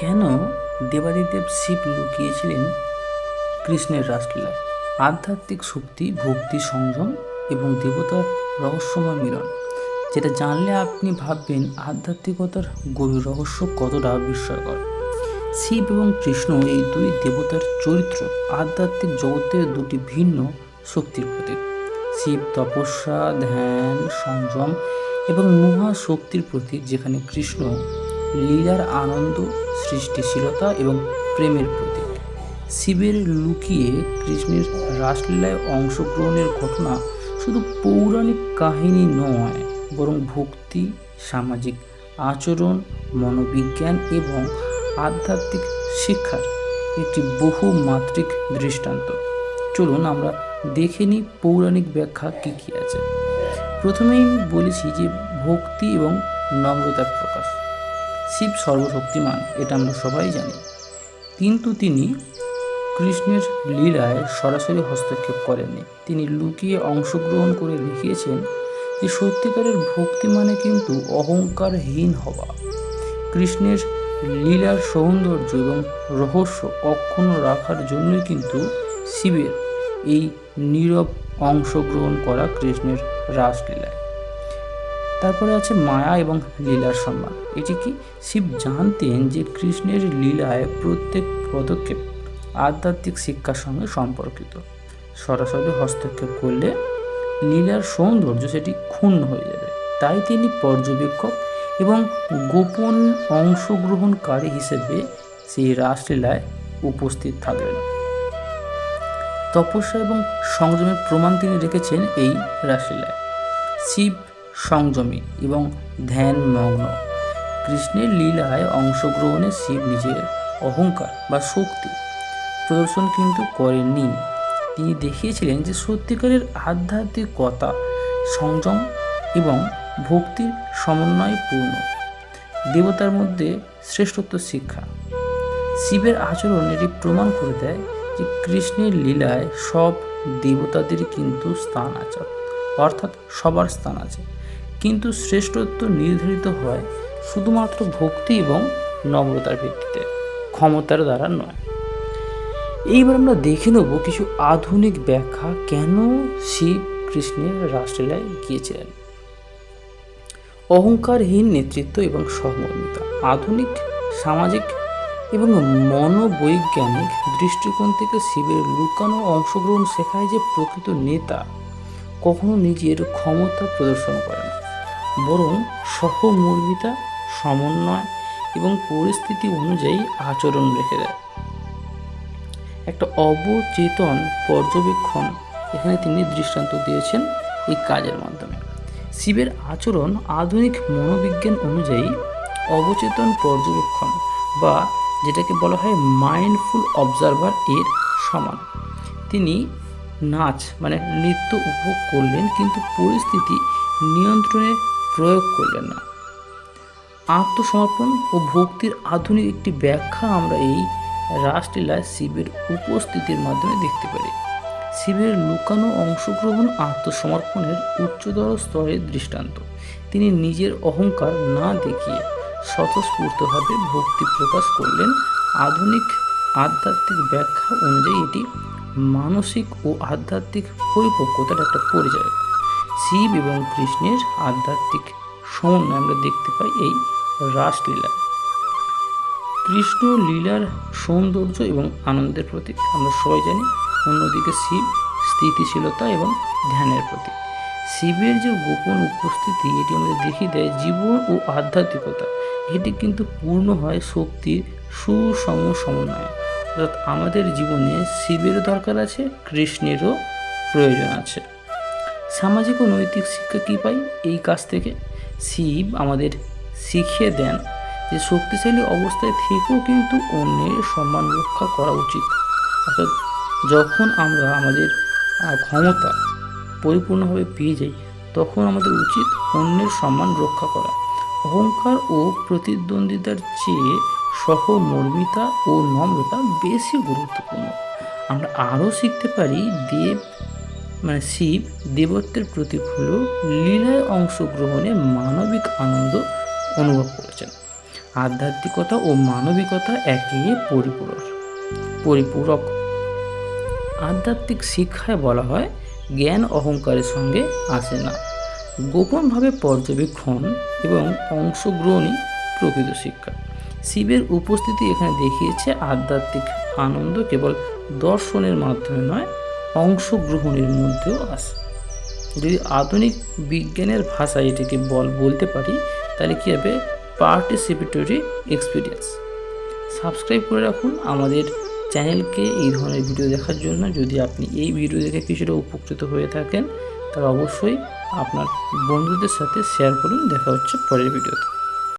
কেন দেবাদিদেব শিব লুকিয়েছিলেন কৃষ্ণের রাসলীলায়? আধ্যাত্মিক শক্তি, ভক্তি সংযম এবং দেবতার রহস্যময় মিলন। যেটা জানলে আপনি ভাববেন আধ্যাত্মিকতার গভীর রহস্য কতটা বিস্ময়কর। শিব এবং কৃষ্ণ এই দুই দেবতার চরিত্র আধ্যাত্মিক জগতের দুটি ভিন্ন শক্তির প্রতীক। শিব তপস্যা, ধ্যান, সংযম এবং মহা শক্তির প্রতীক যেখানে কৃষ্ণ লীলার আনন্দ, সৃষ্টিশীলতা এবং প্রেমের প্রতীক। শিবের লুকিয়ে কৃষ্ণের রাসলীলায় অংশগ্রহণের ঘটনা শুধু পৌরাণিক কাহিনী নয়, বরং ভক্তি, সামাজিক আচরণ, মনোবিজ্ঞান এবং আধ্যাত্মিক শিক্ষার একটি বহুমাত্রিক দৃষ্টান্ত। চলুন আমরা দেখে নিই পৌরাণিক ব্যাখ্যা কী কী আছে। প্রথমেই বলেছি যে ভক্তি এবং নম্রতার প্রকাশ। শিব সর্বশক্তিমান, এটা আমরা সবাই জানি। কিন্তু তিনি কৃষ্ণের লীলায় সরাসরি হস্তক্ষেপ করেননি। তিনি লুকিয়ে অংশগ্রহণ করে দেখিয়েছেন যে সত্যিকারের ভক্তি মানে কিন্তু অহংকারহীন হওয়া। কৃষ্ণের লীলার সৌন্দর্য এবং রহস্য অক্ষুণ্ণ রাখার জন্যই কিন্তু শিবের এই নীরব অংশগ্রহণ করা কৃষ্ণের রাসলীলায়। তারপরে আছে মায়া এবং লীলার সম্মান। এটি কি? শিব জানতেন যে কৃষ্ণের লীলায় প্রত্যেক পদক্ষেপ আধ্যাত্মিক শিক্ষার সঙ্গে সম্পর্কিত। সরাসরি হস্তক্ষেপ করলে লীলার সৌন্দর্য সেটি ক্ষুণ্ণ হয়ে যাবে। তাই তিনি পর্যবেক্ষক এবং গোপন অংশগ্রহণকারী হিসেবে সেই রাসলীলায় উপস্থিত থাকবেন তপস্যা এবং সংযমের প্রমাণ তিনি রেখেছেন এই রাসলীলায়। শিব সংযমী এবং ধ্যানমগ্ন। কৃষ্ণের লীলায় অংশগ্রহণে শিব নিজের অহংকার বা শক্তি প্রদর্শন কিন্তু করেননি। তিনি দেখিয়েছিলেন যে সত্যিকারের আধ্যাত্মিকতা সংযম এবং ভক্তির সমন্বয় পূর্ণ দেবতার মধ্যে শ্রেষ্ঠত্ব শিক্ষা। শিবের আচরণ এটি প্রমাণ করে দেয় যে কৃষ্ণের লীলায় সব দেবতাদের কিন্তু স্থান আছে, অর্থাৎ সবার স্থান আছে। কিন্তু শ্রেষ্ঠত্ব নির্ধারিত হয় শুধুমাত্র ভক্তি এবং নম্রতার ভিত্তিতে, ক্ষমতার দ্বারা নয়। এইবার আমরা দেখে নেব কিছু আধুনিক ব্যাখ্যা কেন শিব কৃষ্ণের রাসলীলায় গিয়েছিলেন। অহংকারহীন নেতৃত্ব এবং সহমর্মিতা, আধুনিক, সামাজিক এবং মনোবৈজ্ঞানিক দৃষ্টিকোণ থেকে শিবের লুকানো অংশগ্রহণ শেখায় যে প্রকৃত নেতা কখনো নিজের ক্ষমতা প্রদর্শন করে না। বরং সহমর্মিতা সমন্বয় এবং পরিস্থিতি অনুযায়ী আচরণ রেখে দেয়। একটা অবচেতন পর্যবেক্ষণ এখানে তিনি দৃষ্টান্ত দিয়েছেন এই কাজের মাধ্যমে। শিবের আচরণ আধুনিক মনোবিজ্ঞান অনুযায়ী অবচেতন পর্যবেক্ষণ বা যেটাকে বলা হয় মাইন্ডফুল অবজারভার এর সমান। তিনি নাচ মানে নৃত্য উপভোগ করলেন কিন্তু পরিস্থিতি নিয়ন্ত্রণে প্রয়োগ করলেন না। আত্মসমর্পণ ও ভক্তির আধুনিক একটি ব্যাখ্যা আমরা এই রাসলীলায় শিবের উপস্থিতির মাধ্যমে দেখতে পারি। শিবের লুকানো অংশগ্রহণ আত্মসমর্পণের উচ্চতর স্তরের দৃষ্টান্ত। তিনি নিজের অহংকার না দেখিয়ে স্বতঃস্ফূর্তভাবে ভক্তি প্রকাশ করলেন। আধুনিক আধ্যাত্মিক ব্যাখ্যা অনুযায়ী এটি মানসিক ও আধ্যাত্মিক পরিপক্কতার একটা পরিচয়। শিব এবং কৃষ্ণের আধ্যাত্মিক সমন্বয় আমরা দেখতে পাই এই রাসলীলায়। কৃষ্ণ লীলার সৌন্দর্য এবং আনন্দের প্রতীক। আমরা সবাই জানি অন্যদিকে শিব স্থিতিশীলতা এবং ধ্যানের প্রতীক। শিবের যে গোপন উপস্থিতি, এটি আমাদের দেখিয়ে দেয় জীবন ও আধ্যাত্মিকতা। এটি কিন্তু পূর্ণ হয় শক্তির সুসম সমন্বয়। অর্থাৎ আমাদের জীবনে শিবেরও দরকার আছে, কৃষ্ণেরও প্রয়োজন আছে। সামাজিক ও নৈতিক শিক্ষা কী পাই? এই কাজ থেকে শিব আমাদের শিখিয়ে দেন যে শক্তিশালী অবস্থায় থেকেও কিন্তু অন্যের সম্মান রক্ষা করা উচিত। অর্থাৎ যখন আমরা আমাদের ক্ষমতা পরিপূর্ণভাবে পেয়ে যাই, তখন আমাদের উচিত অন্যের সম্মান রক্ষা করা। অহংকার ও প্রতিদ্বন্দ্বিতার চেয়ে সহমর্মিতা ও নম্রতা বেশি গুরুত্বপূর্ণ। আমরা আরও শিখতে পারি দেব মানে শিব, দেবত্বের প্রতীক হল লীলায় অংশগ্রহণে মানবিক আনন্দ অনুভব করেছেন। আধ্যাত্মিকতা ও মানবিকতা একই পরিপূরক পরিপূরক। আধ্যাত্মিক শিক্ষায় বলা হয়, জ্ঞান অহংকারের সঙ্গে আসে না। গোপনভাবে পর্যবেক্ষণ এবং অংশগ্রহণই প্রকৃত শিক্ষা। শিবের উপস্থিতি এখানে দেখিয়েছে আধ্যাত্মিক আনন্দ কেবল দর্শনের মাধ্যমে নয় অংশগ্রহণের মধ্যেও আসে যদি আধুনিক বিজ্ঞানের ভাষায় এটাকে বল বলতে পারি, তাহলে কী হবে? পার্টিসিপেটরি এক্সপিরিয়েন্স সাবস্ক্রাইব করে রাখুন আমাদের চ্যানেলকে এই ধরনের ভিডিও দেখার জন্য। যদি আপনি এই ভিডিও দেখে কিছুটা উপকৃত হয়ে থাকেন, তাহলে অবশ্যই আপনার বন্ধুদের সাথে শেয়ার করুন। দেখা হচ্ছে পরের ভিডিওতে